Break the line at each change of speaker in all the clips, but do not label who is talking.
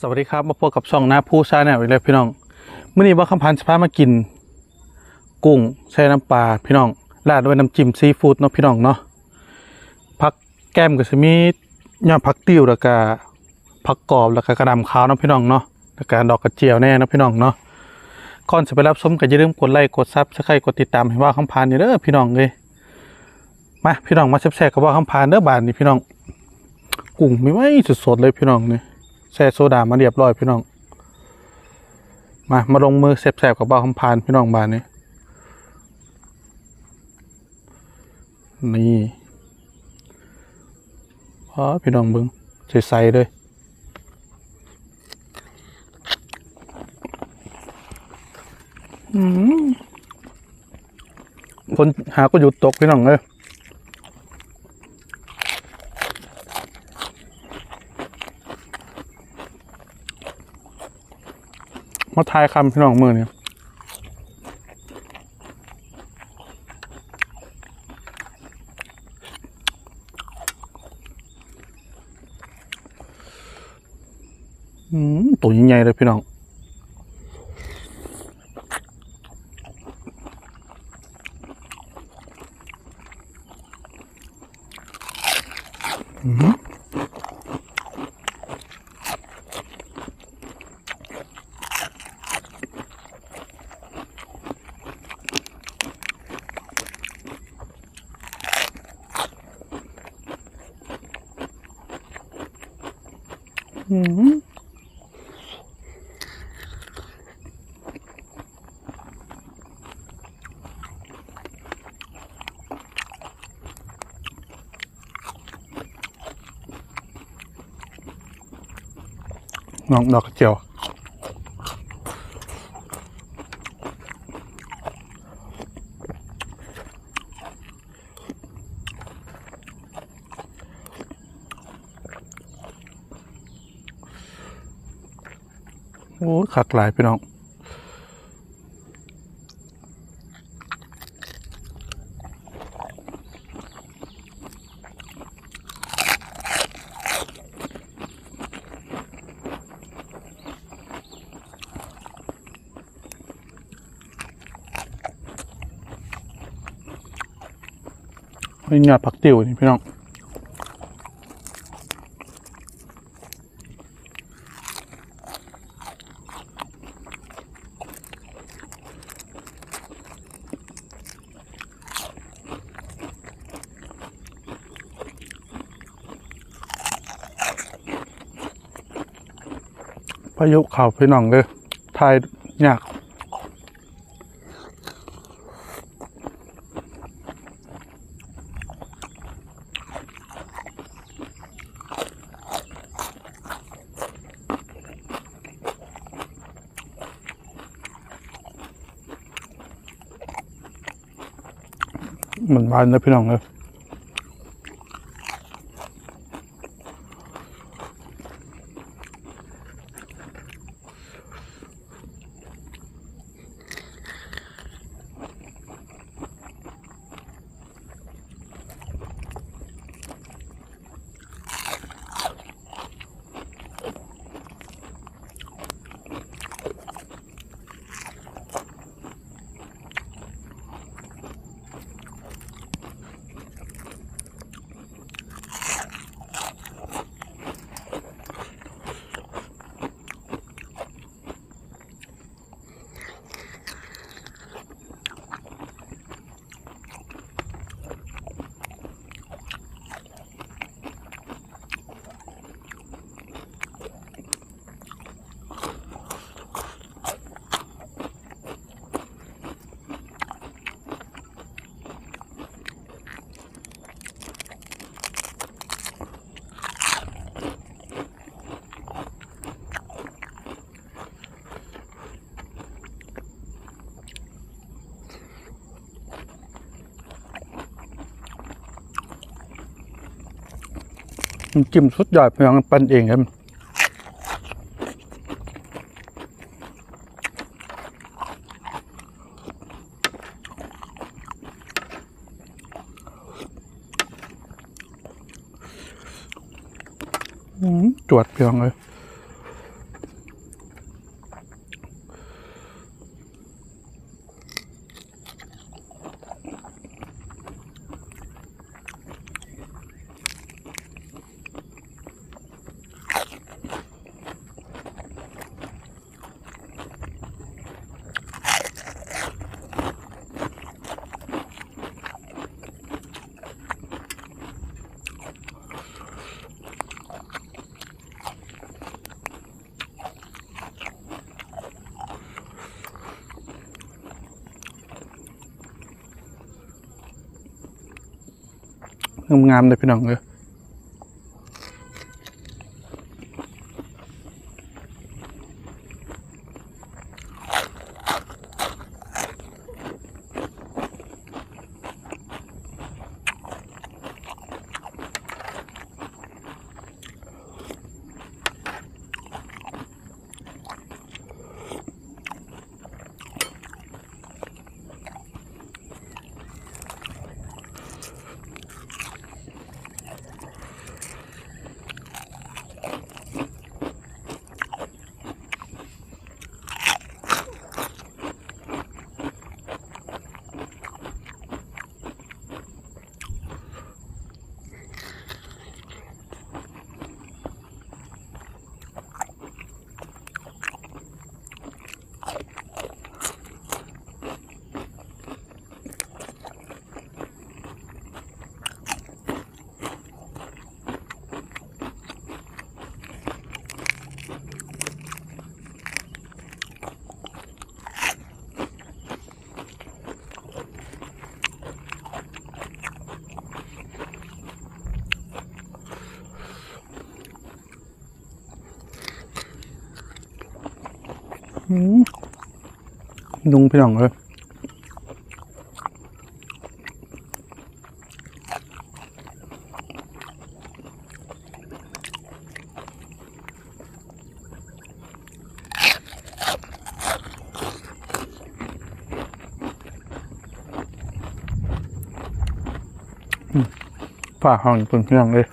สวัสดีครับมาพบกับช่องหน้าผู้ชาแนลอีกแล้วพี่น้องเมื่อนี้ว่าคำพันธ์จะพามากิน กุ้งใช้น้ำปลาพี่น้องราดด้วยน้ำจิ้มซีฟู้ดเนาะพี่น้องเนาะผักแก้มก็จะมียอดผักติ้วแล้วก็ผักกรอบแล้วก็กระดำขาวเนาะพี่น้องเนาะแล้วก็ดอกกระเจียวแน่เนาะพี่น้องเนาะก่อนจะไปรับชมก็อย่าลืมกดไลค์กดซับสไครต์กดติดตามให้ว่าคำพันธ์นี่เด้อพี่น้องเลยมาพี่น้องมาแซ่บๆกับว่าคำพันธ์เด้อบานนี่พี่น้อง กุ้งไม่ไหวสดๆเลยพี่น้องเนี่ แช่โซดามาเรียบร้อยพี่น้อง มามาลงมือแสบๆกับเบาคำพานพี่น้องบานนี้ นี่พอพี่น้องเบิงใสๆเลยคนหาก็หยุดตกพี่น้องเลย มาทายคำพี่น้องมือเนี่ยอืมตัวใหญ่ๆเลยพี่น้องอืมอืม น้องดอกกระเจียวโอ้ขักหลายพี่น้อง นี่ยอดผักติ๋วนี่พี่น้องพายุเข่าพี่น้องเลยทายยาก บ้านเลยพี่น้องเลย จิ้มสุดยอดพี่น้องปั้นเองครับจวดเพียงเลย งามๆเลยพี่น้องเอ้ยอื นุ่งพี่น้องเอ้ยฝ่าห้องปุ่นพี่น้องเลย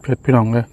เผ็ดพี่น้องเลย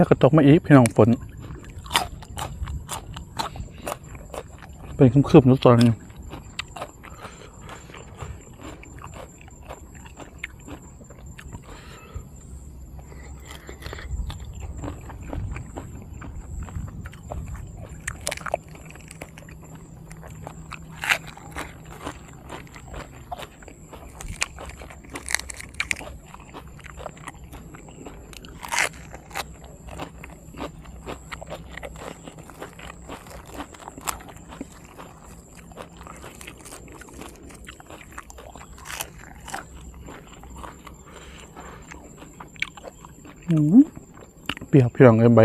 ดี๋ยวก็ตกมาอีกพี่น้องฝน เป็นคืบๆนุตอนนี้ เปรียกเพียงไอ้ใบ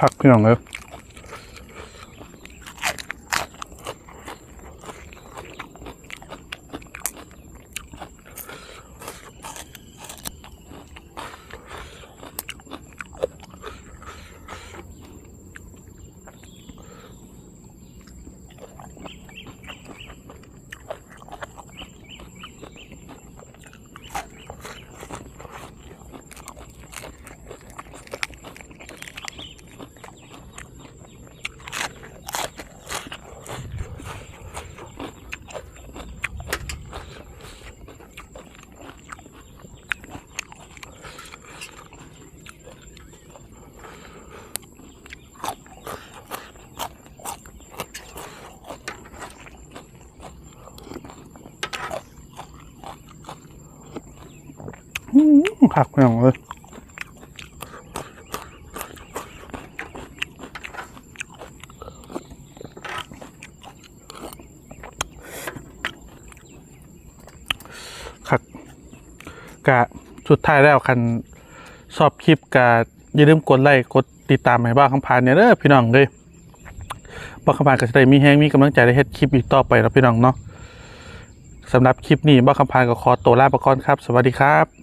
คักพี่น้องเลยอื้อ คักพี่น้องเลยคักกะสุดท้ายแล้วคันชอบคลิปกะอย่าลืมกดไลค์กดติดตามให้บ้าคำพานเนี่ยเด้อพี่น้องเลยบ้าคำพานก็จะได้มีแฮงมีกำลังใจได้เฮ็ดคลิปอีกต่อไปแล้วพี่น้องเนาะสำหรับคลิปนี้บ้าคำพานก็ขอตัวลาไปก่อนครับ สวัสดีครับ